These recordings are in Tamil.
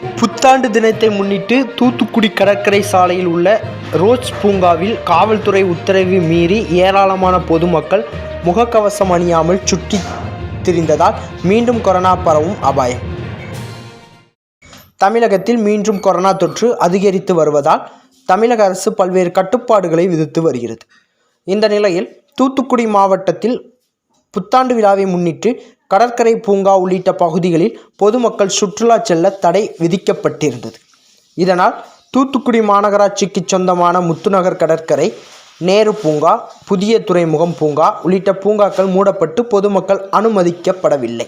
புத்தாண்டு தினத்தை முன்னிட்டு தூத்துக்குடி கடற்கரை சாலையில் உள்ள ரோஜ் பூங்காவில் காவல்துறை உத்தரவு மீறி ஏராளமான பொதுமக்கள் முகக்கவசம் அணியாமல் சுற்றி திரிந்ததால் மீண்டும் கொரோனா பரவும் அபாயம். தமிழகத்தில் மீண்டும் கொரோனா தொற்று அதிகரித்து வருவதால் தமிழக அரசு பல்வேறு கட்டுப்பாடுகளை விதித்து வருகிறது. இந்த நிலையில் தூத்துக்குடி மாவட்டத்தில் புத்தாண்டு விழாவை முன்னிட்டு கடற்கரை பூங்கா உள்ளிட்ட பகுதிகளில் பொதுமக்கள் சுற்றுலா செல்ல தடை விதிக்கப்பட்டிருந்தது. இதனால் தூத்துக்குடி மாநகராட்சிக்கு சொந்தமான முத்துநகர் கடற்கரை நேரு பூங்கா புதிய துறைமுகம் பூங்கா உள்ளிட்ட பூங்காக்கள் மூடப்பட்டு பொதுமக்கள் அனுமதிக்கப்படவில்லை.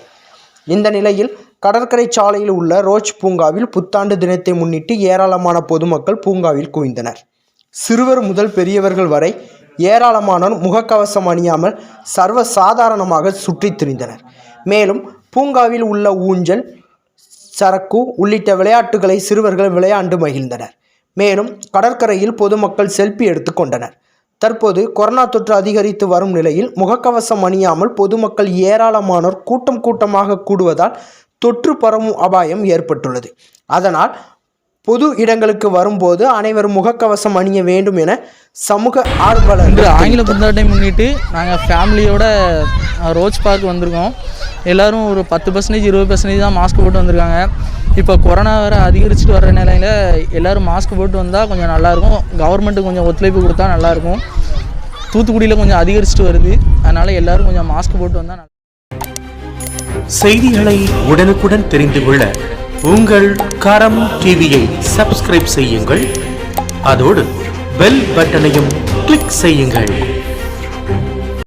இந்த நிலையில் கடற்கரை சாலையில் உள்ள ரோஜ் பூங்காவில் புத்தாண்டு தினத்தை முன்னிட்டு ஏராளமான பொதுமக்கள் பூங்காவில் குவிந்தனர். சிறுவர் முதல் பெரியவர்கள் வரை ஏராளமானோர் முகக்கவசம் அணியாமல் சர்வ சாதாரணமாக சுற்றித் திரிந்தனர். மேலும் பூங்காவில் உள்ள ஊஞ்சல் சரக்கு உள்ளிட்ட விளையாட்டுகளை சிறுவர்கள் விளையாண்டு மகிழ்ந்தனர். மேலும் கடற்கரையில் பொதுமக்கள் செல்ஃபி எடுத்துக்கொண்டனர் தற்போது கொரோனா தொற்று அதிகரித்து வரும் நிலையில் முகக்கவசம் அணியாமல் பொதுமக்கள் ஏராளமானோர் கூட்டம் கூட்டமாக கூடுவதால் தொற்று பரவும் அபாயம் ஏற்பட்டுள்ளது. அதனால் பொது இடங்களுக்கு வரும்போது அனைவரும் முகக்கவசம் அணிய வேண்டும் என சமூக ஆர்வலர் ஆர்வலர்கள் ஆங்கில புத்தாட்டை முன்னிட்டு நாங்கள் ஃபேமிலியோட ரோஜ் பார்க் வந்திருக்கோம். எல்லோரும் ஒரு பத்து பர்சன்டேஜ் இருபது பர்சன்டேஜ் தான் மாஸ்க் போட்டு வந்திருக்காங்க. இப்போ கொரோனா வேறு அதிகரிச்சுட்டு வர நிலையில் எல்லோரும் மாஸ்க் போட்டு வந்தால் கொஞ்சம் நல்லாயிருக்கும். கவர்மெண்ட்டு கொஞ்சம் ஒத்துழைப்பு கொடுத்தா நல்லாயிருக்கும். தூத்துக்குடியில் கொஞ்சம் அதிகரிச்சுட்டு வருது. அதனால் எல்லோரும் கொஞ்சம் மாஸ்க் போட்டு வந்தால் நல்லா செய்திகளை உடனுக்குடன் தெரிந்து கொள்ள உங்கள் கரம் டிவியை சப்ஸ்கிரைப் செய்யுங்கள். அதோடு பெல் பட்டனையும் கிளிக் செய்யுங்கள்.